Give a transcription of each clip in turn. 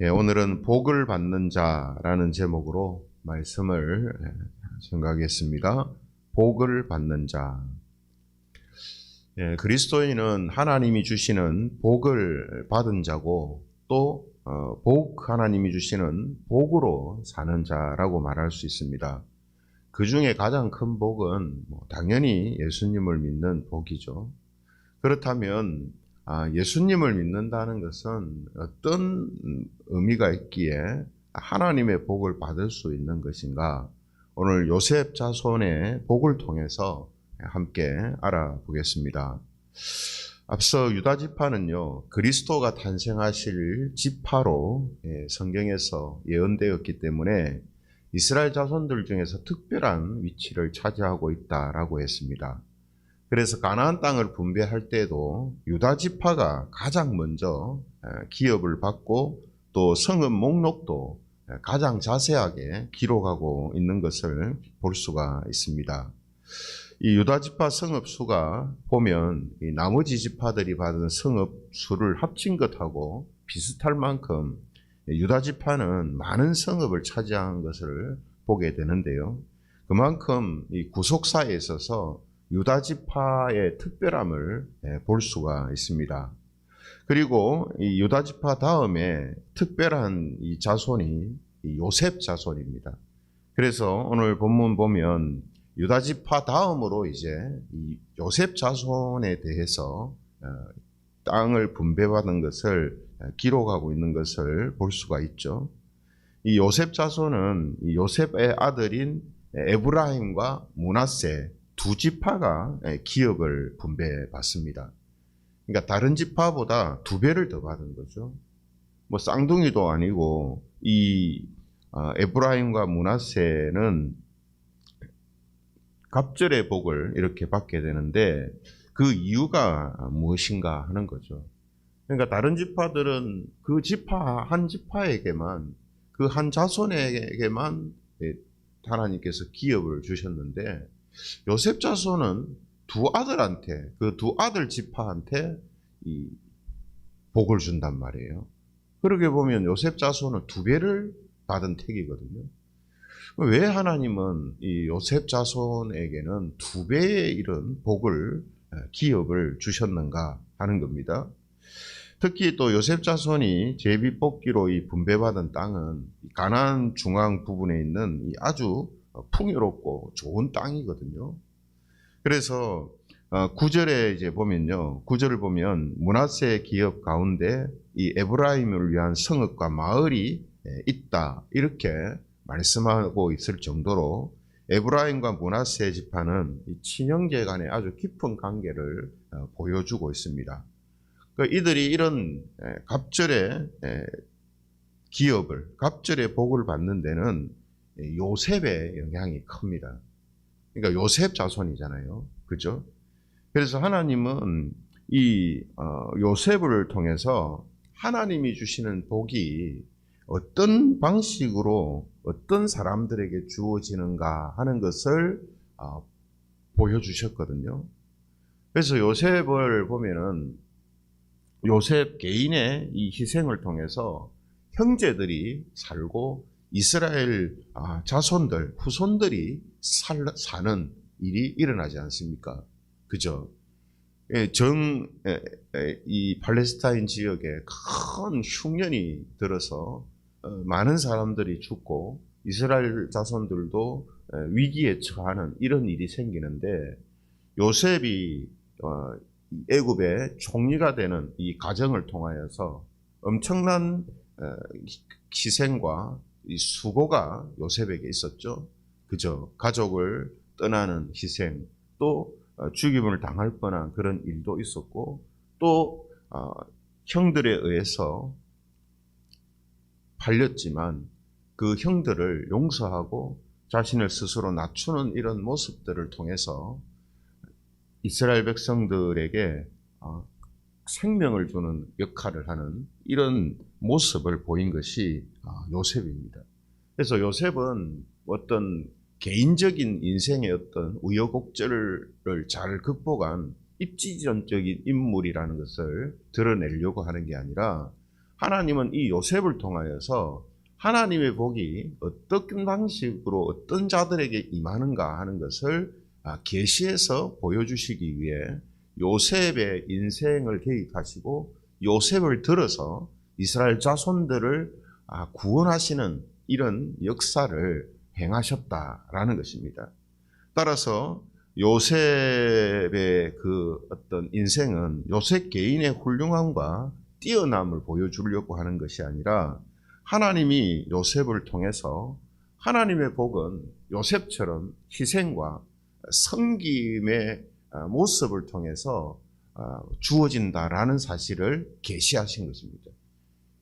예, 오늘은 복을 받는 자라는 제목으로 말씀을 예, 생각하겠습니다. 복을 받는 자. 예, 그리스도인은 하나님이 주시는 복을 받은 자고 또 어, 복 하나님이 주시는 복으로 사는 자라고 말할 수 있습니다. 그 중에 가장 큰 복은 뭐 당연히 예수님을 믿는 복이죠. 그렇다면 아, 예수님을 믿는다는 것은 어떤 의미가 있기에 하나님의 복을 받을 수 있는 것인가? 오늘 요셉 자손의 복을 통해서 함께 알아보겠습니다. 앞서 유다 지파는요 그리스도가 탄생하실 지파로 예, 성경에서 예언되었기 때문에 이스라엘 자손들 중에서 특별한 위치를 차지하고 있다라고 했습니다. 그래서 가나안 땅을 분배할 때도 유다 지파가 가장 먼저 기업을 받고 또 성읍 목록도 가장 자세하게 기록하고 있는 것을 볼 수가 있습니다. 이 유다 지파 성읍 수가 보면 나머지 지파들이 받은 성읍 수를 합친 것하고 비슷할 만큼 유다 지파는 많은 성읍을 차지한 것을 보게 되는데요. 그만큼 이 구속사에 있어서 유다 지파의 특별함을 볼 수가 있습니다. 그리고 이 유다 지파 다음에 특별한 이 자손이 요셉 자손입니다. 그래서 오늘 본문 보면 유다 지파 다음으로 이제 이 요셉 자손에 대해서 어, 땅을 분배받은 것을 기록하고 있는 것을 볼 수가 있죠. 이 요셉 자손은 이 요셉의 아들인 에브라임과 문하세 두 지파가 기업을 분배받습니다. 그러니까 다른 지파보다 두 배를 더 받은 거죠. 뭐 쌍둥이도 아니고 이 어, 에브라임과 문하세는 갑절의 복을 이렇게 받게 되는데 그 이유가 무엇인가 하는 거죠. 그러니까 다른 지파들은 그 지파 한 지파에게만 그 한 자손에게만 하나님께서 기업을 주셨는데 요셉 자손은 두 아들한테 그 두 아들 지파한테 이 복을 준단 말이에요. 그렇게 보면 요셉 자손은 두 배를 받은 택이거든요. 왜 하나님은 이 요셉 자손에게는 두 배의 이런 복을 기업을 주셨는가 하는 겁니다. 특히 또 요셉 자손이 제비 뽑기로 이 분배받은 땅은 가나안 중앙 부분에 있는 이 아주 풍요롭고 좋은 땅이거든요. 그래서 구절에 이제 보면요. 구절을 보면 문하세 기업 가운데 이 에브라임을 위한 성읍과 마을이 있다. 이렇게 말씀하고 있을 정도로 에브라임과 문하세 지파는 친형제 간의 아주 깊은 관계를 보여주고 있습니다. 그 이들이 이런 갑절의 기업을, 갑절의 복을 받는 데는 요셉의 영향이 큽니다. 그러니까 요셉 자손이잖아요. 그죠? 그래서 하나님은 이 어, 요셉을 통해서 하나님이 주시는 복이 어떤 방식으로 어떤 사람들에게 주어지는가 하는 것을 어, 보여주셨거든요. 그래서 요셉을 보면은 요셉 개인의 이 희생을 통해서 형제들이 살고 이스라엘 아, 자손들, 후손들이 살, 사는 일이 일어나지 않습니까? 그죠? 예, 정, 이 팔레스타인 지역에 큰 흉년이 들어서 어, 많은 사람들이 죽고 이스라엘 자손들도 위기에 처하는 이런 일이 생기는데 요셉이 어, 애굽의 총리가 되는 이 과정을 통하여서 엄청난 희생과 수고가 요셉에게 있었죠. 그저 가족을 떠나는 희생, 또 어, 죽임을 당할 뻔한 그런 일도 있었고, 또 어, 형들에 의해서 팔렸지만 그 형들을 용서하고 자신을 스스로 낮추는 이런 모습들을 통해서 이스라엘 백성들에게 어, 생명을 주는 역할을 하는 이런 모습을 보인 것이 아, 요셉입니다. 그래서 요셉은 어떤 개인적인 인생의 어떤 우여곡절을 잘 극복한 입지전적인 인물이라는 것을 드러내려고 하는 게 아니라 하나님은 이 요셉을 통하여서 하나님의 복이 어떤 방식으로 어떤 자들에게 임하는가 하는 것을 아, 계시해서 보여주시기 위해 요셉의 인생을 계획하시고 요셉을 들어서 이스라엘 자손들을 아, 구원하시는 이런 역사를 행하셨다라는 것입니다. 따라서 요셉의 그 어떤 인생은 요셉 개인의 훌륭함과 뛰어남을 보여주려고 하는 것이 아니라 하나님이 요셉을 통해서 하나님의 복은 요셉처럼 희생과 섬김의 아, 모습을 통해서 아, 주어진다라는 사실을 계시하신 것입니다.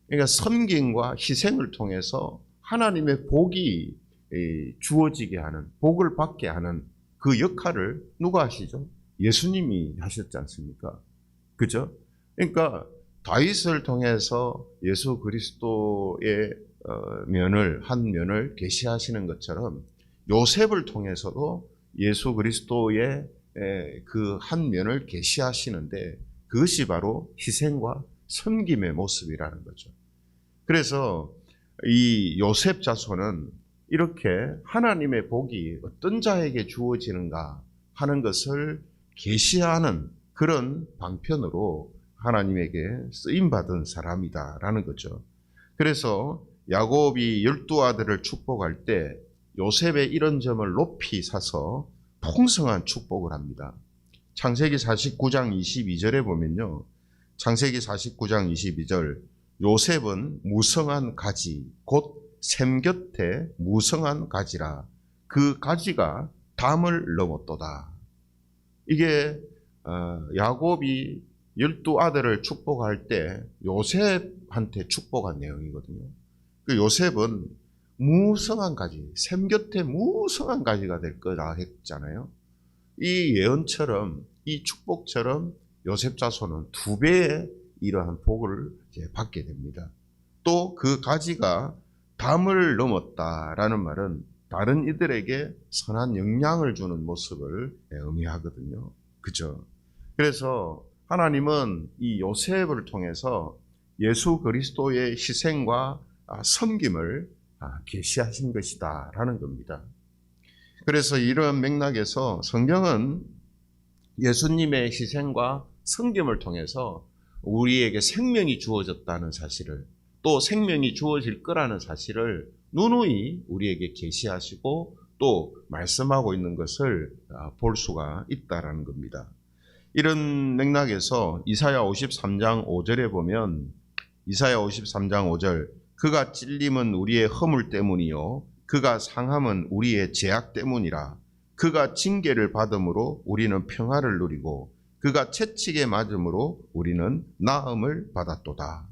그러니까 섬김과 희생을 통해서 하나님의 복이 이, 주어지게 하는 복을 받게 하는 그 역할을 누가 하시죠? 예수님이 하셨지 않습니까? 그죠? 그러니까 다윗을 통해서 예수 그리스도의 어, 면을 한 면을 계시하시는 것처럼 요셉을 통해서도 예수 그리스도의 그 한 면을 계시하시는데 그것이 바로 희생과 섬김의 모습이라는 거죠. 그래서 이 요셉 자손은 이렇게 하나님의 복이 어떤 자에게 주어지는가 하는 것을 계시하는 그런 방편으로 하나님에게 쓰임 받은 사람이다라는 거죠. 그래서 야곱이 열두 아들을 축복할 때 요셉의 이런 점을 높이 사서 풍성한 축복을 합니다. 창세기 49장 22절에 보면요. 창세기 49장 22절 요셉은 무성한 가지 곧 샘 곁에 무성한 가지라 그 가지가 담을 넘었도다. 이게 어, 야곱이 열두 아들을 축복할 때 요셉한테 축복한 내용이거든요. 그 요셉은 무성한 가지, 샘 곁에 무성한 가지가 될 거라 했잖아요. 이 예언처럼, 이 축복처럼 요셉 자손은 두 배의 이러한 복을 받게 됩니다. 또 그 가지가 담을 넘었다라는 말은 다른 이들에게 선한 영향을 주는 모습을 의미하거든요. 그죠? 그래서 하나님은 이 요셉을 통해서 예수 그리스도의 희생과 아, 섬김을 아, 계시하신 것이다라는 겁니다. 그래서 이런 맥락에서 성경은 예수님의 희생과 섬김을 통해서 우리에게 생명이 주어졌다는 사실을 또 생명이 주어질 거라는 사실을 누누이 우리에게 계시하시고 또 말씀하고 있는 것을 아, 볼 수가 있다라는 겁니다. 이런 맥락에서 이사야 53장 5절에 보면 이사야 53장 5절 그가 찔림은 우리의 허물 때문이요 그가 상함은 우리의 죄악 때문이라 그가 징계를 받음으로 우리는 평화를 누리고 그가 채찍에 맞음으로 우리는 나음을 받았도다.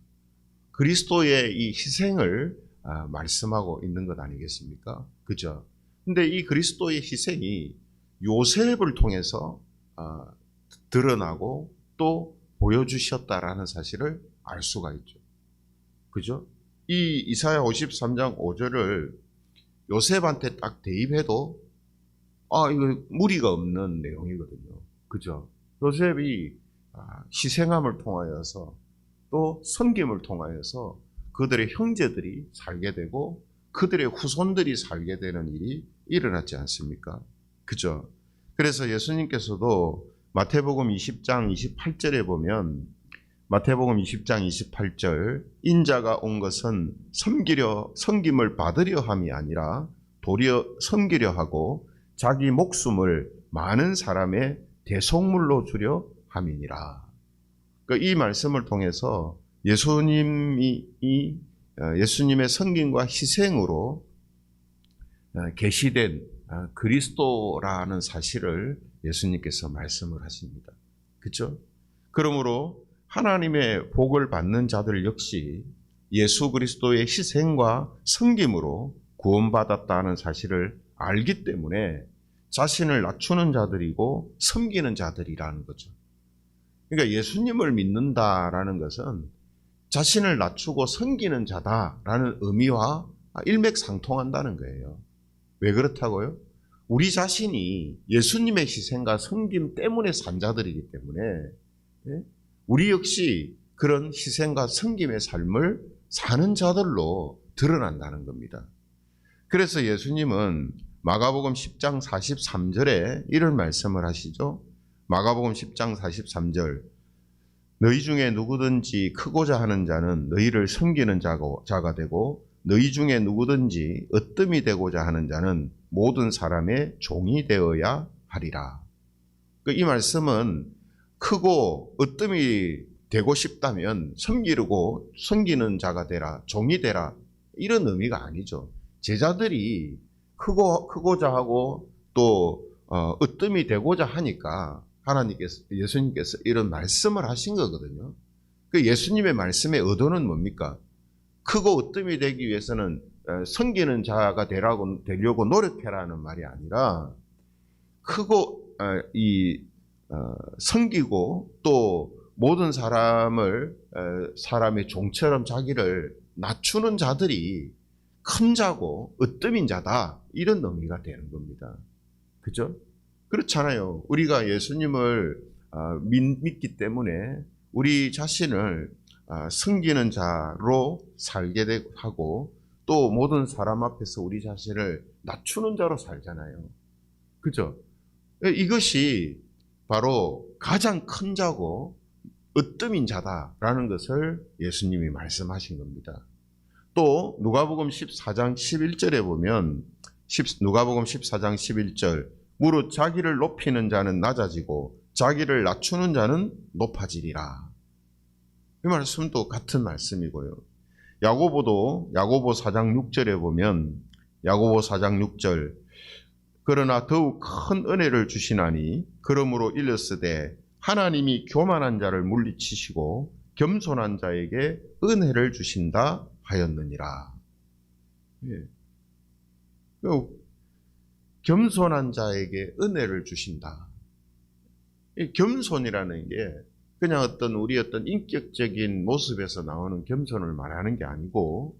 그리스도의 이 희생을 아, 말씀하고 있는 것 아니겠습니까? 그죠? 근데 이 그리스도의 희생이 요셉을 통해서 아, 드러나고 또 보여주셨다라는 사실을 알 수가 있죠. 그죠? 이 이사야 53장 5절을 요셉한테 딱 대입해도 아, 이거 무리가 없는 내용이거든요. 그죠? 요셉이 아, 희생함을 통하여서 또 섬김을 통하여서 그들의 형제들이 살게 되고 그들의 후손들이 살게 되는 일이 일어났지 않습니까? 그죠? 그래서 예수님께서도 마태복음 20장 28절에 보면 마태복음 20장 28절 인자가 온 것은 섬기려 섬김을 받으려 함이 아니라 도리어 섬기려 하고 자기 목숨을 많은 사람의 대속물로 주려 함이니라. 그러니까 이 말씀을 통해서 예수님이 이 어, 예수님의 성김과 희생으로 어, 계시된 어, 그리스도라는 사실을 예수님께서 말씀을 하십니다. 그렇죠? 그러므로 하나님의 복을 받는 자들 역시 예수 그리스도의 희생과 성김으로 구원받았다는 사실을 알기 때문에 자신을 낮추는 자들이고 섬기는 자들이라는 거죠. 그러니까 예수님을 믿는다라는 것은 자신을 낮추고 섬기는 자다라는 의미와 일맥상통한다는 거예요. 왜 그렇다고요? 우리 자신이 예수님의 희생과 섬김 때문에 산 자들이기 때문에 예? 우리 역시 그런 희생과 섬김의 삶을 사는 자들로 드러난다는 겁니다. 그래서 예수님은 마가복음 10장 43절에 이런 말씀을 하시죠. 마가복음 10장 43절 너희 중에 누구든지 크고자 하는 자는 너희를 섬기는 자가 되고 너희 중에 누구든지 으뜸이 되고자 하는 자는 모든 사람의 종이 되어야 하리라. 그이 말씀은 크고 으뜸이 되고 싶다면 섬기고 섬기는 자가 되라, 종이 되라 이런 의미가 아니죠. 제자들이 크고 크고자 하고 또 어, 으뜸이 되고자 하니까 하나님께서 예수님께서 이런 말씀을 하신 거거든요. 그 예수님의 말씀의 의도는 뭡니까? 크고 으뜸이 되기 위해서는 어, 섬기는 자가 되라고 되려고 노력해라는 말이 아니라 크고 어, 이 어, 섬기고 또 모든 사람을 사람의 종처럼 자기를 낮추는 자들이 큰 자고 으뜸인 자다 이런 의미가 되는 겁니다. 그죠? 그렇잖아요. 우리가 예수님을 아, 믿기 때문에 우리 자신을 아, 섬기는 자로 살게 하고 또 모든 사람 앞에서 우리 자신을 낮추는 자로 살잖아요. 그죠? 이것이 바로 가장 큰 자고 으뜸인 자다라는 것을 예수님이 말씀하신 겁니다. 또 누가복음 14장 11절에 보면 누가복음 14장 11절 무릇 자기를 높이는 자는 낮아지고 자기를 낮추는 자는 높아지리라. 이 말씀도 같은 말씀이고요. 야고보도 야고보 4장 6절에 보면 야고보 4장 6절 그러나 더욱 큰 은혜를 주시나니 그러므로 일렀으되 하나님이 교만한 자를 물리치시고 겸손한 자에게 은혜를 주신다 하였느니라. 예. 겸손한 자에게 은혜를 주신다. 이 겸손이라는 게 그냥 어떤 우리 어떤 인격적인 모습에서 나오는 겸손을 말하는 게 아니고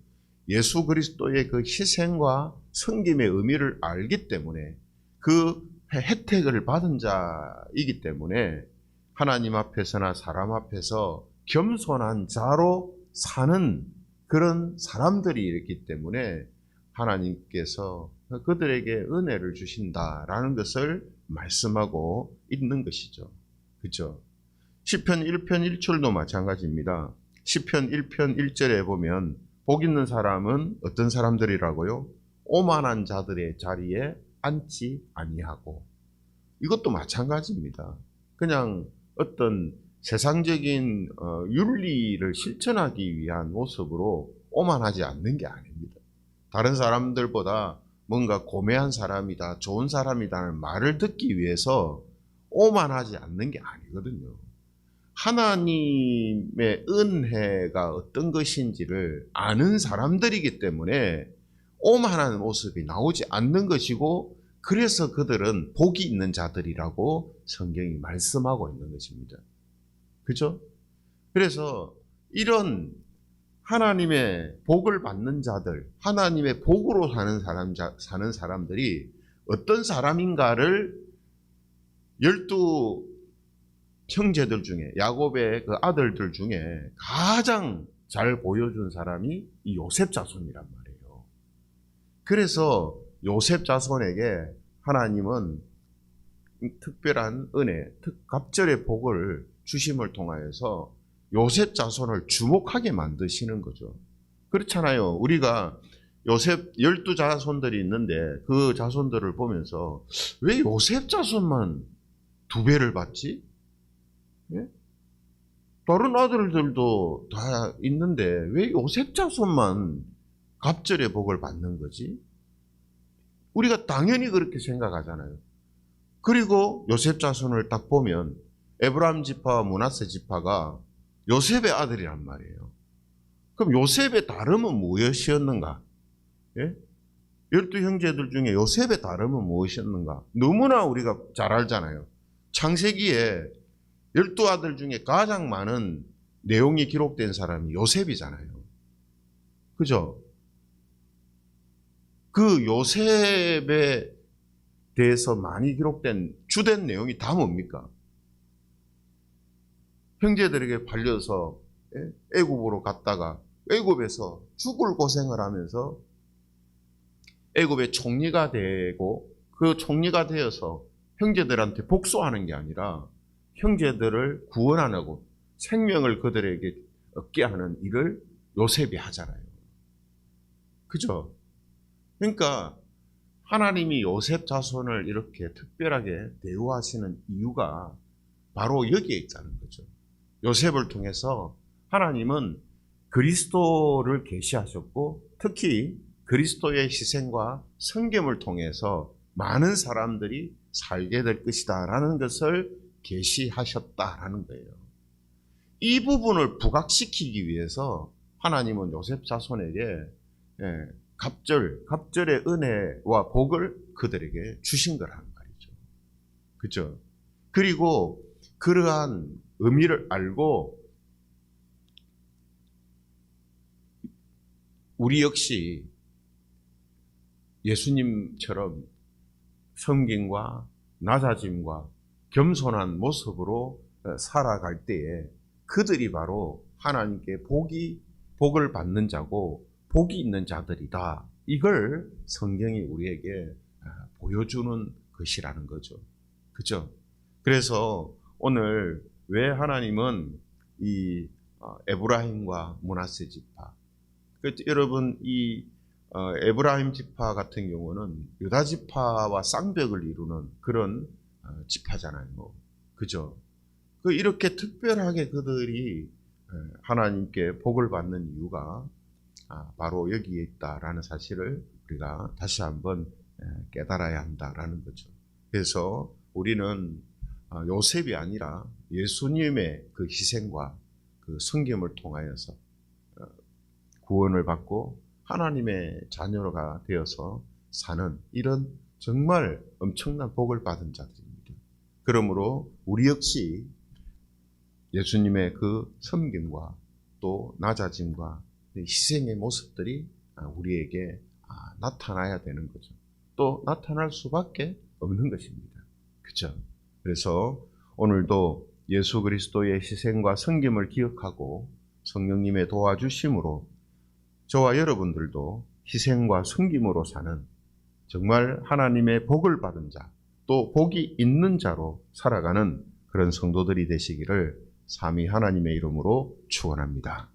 예수 그리스도의 그 희생과 성김의 의미를 알기 때문에 그 혜택을 받은 자이기 때문에 하나님 앞에서나 사람 앞에서 겸손한 자로 사는 그런 사람들이 있기 때문에 하나님께서 그들에게 은혜를 주신다라는 것을 말씀하고 있는 것이죠. 그죠? 시편 1편 1절도 마찬가지입니다. 시편 1편 1절에 보면 복 있는 사람은 어떤 사람들이라고요? 오만한 자들의 자리에 앉지 아니하고 이것도 마찬가지입니다. 그냥 어떤 세상적인 어, 윤리를 실천하기 위한 모습으로 오만하지 않는 게 아닙니다. 다른 사람들보다 뭔가 고매한 사람이다, 좋은 사람이다는 말을 듣기 위해서 오만하지 않는 게 아니거든요. 하나님의 은혜가 어떤 것인지를 아는 사람들이기 때문에 오만한 모습이 나오지 않는 것이고 그래서 그들은 복이 있는 자들이라고 성경이 말씀하고 있는 것입니다. 그죠? 그래서 이런 하나님의 복을 받는 자들, 하나님의 복으로 사는 사람, 사는 사람들이 어떤 사람인가를 열두 형제들 중에, 야곱의 그 아들들 중에 가장 잘 보여준 사람이 이 요셉 자손이란 말이에요. 그래서 요셉 자손에게 하나님은 특별한 은혜, 특 갑절의 복을 주심을 통하여서 요셉 자손을 주목하게 만드시는 거죠. 그렇잖아요. 우리가 요셉 열두 자손들이 있는데 그 자손들을 보면서 왜 요셉 자손만 두 배를 받지? 예? 다른 아들들도 다 있는데 왜 요셉 자손만 갑절의 복을 받는 거지? 우리가 당연히 그렇게 생각하잖아요. 그리고 요셉 자손을 딱 보면 에브라임 지파와 문하세 지파가 요셉의 아들이란 말이에요. 그럼 요셉의 다름은 무엇이었는가? 예? 열두 형제들 중에 요셉의 다름은 무엇이었는가? 너무나 우리가 잘 알잖아요. 창세기에 열두 아들 중에 가장 많은 내용이 기록된 사람이 요셉이잖아요. 그죠? 그 요셉에 대해서 많이 기록된 주된 내용이 다 뭡니까? 형제들에게 팔려서 예? 애굽으로 갔다가 애굽에서 죽을 고생을 하면서 애굽의 총리가 되고 그 총리가 되어서 형제들한테 복수하는 게 아니라 형제들을 구원하고 생명을 그들에게 얻게 하는 일을 요셉이 하잖아요. 그죠? 그러니까 하나님이 요셉 자손을 이렇게 특별하게 대우하시는 이유가 바로 여기에 있다는 거죠. 요셉을 통해서 하나님은 그리스도를 계시하셨고 특히 그리스도의 희생과 성김을 통해서 많은 사람들이 살게 될 것이다라는 것을 계시하셨다라는 거예요. 이 부분을 부각시키기 위해서 하나님은 요셉 자손에게 예, 갑절, 갑절의 은혜와 복을 그들에게 주신 거라는 말이죠. 그죠? 그리고 그러한 의미를 알고 우리 역시 예수님처럼 섬김과 낮아짐과 겸손한 모습으로 살아갈 때에 그들이 바로 하나님께 복이 복을 받는 자고 복이 있는 자들이다. 이걸 성경이 우리에게 아, 보여주는 것이라는 거죠. 그죠? 그래서 오늘 왜 하나님은 이 어, 에브라임과 문하세 지파, 그 여러분 이 어, 에브라임 지파 같은 경우는 유다 지파와 쌍벽을 이루는 그런 어, 지파잖아요. 그죠? 그 이렇게 특별하게 그들이 하나님께 복을 받는 이유가 아, 바로 여기에 있다라는 사실을 우리가 다시 한번 깨달아야 한다라는 거죠. 그래서 우리는 아, 요셉이 아니라 예수님의 그 희생과 그 성김을 통하여서 어, 구원을 받고 하나님의 자녀가 되어서 사는 이런 정말 엄청난 복을 받은 자들입니다. 그러므로 우리 역시 예수님의 그 섬김과 또 낮아짐과 희생의 모습들이 아, 우리에게 아, 나타나야 되는 거죠. 또 나타날 수밖에 없는 것입니다. 그죠? 그래서 오늘도 예수 그리스도의 희생과 성김을 기억하고 성령님의 도와주심으로 저와 여러분들도 희생과 성김으로 사는 정말 하나님의 복을 받은 자, 또 복이 있는 자로 살아가는 그런 성도들이 되시기를 삼위 하나님의 이름으로 축원합니다.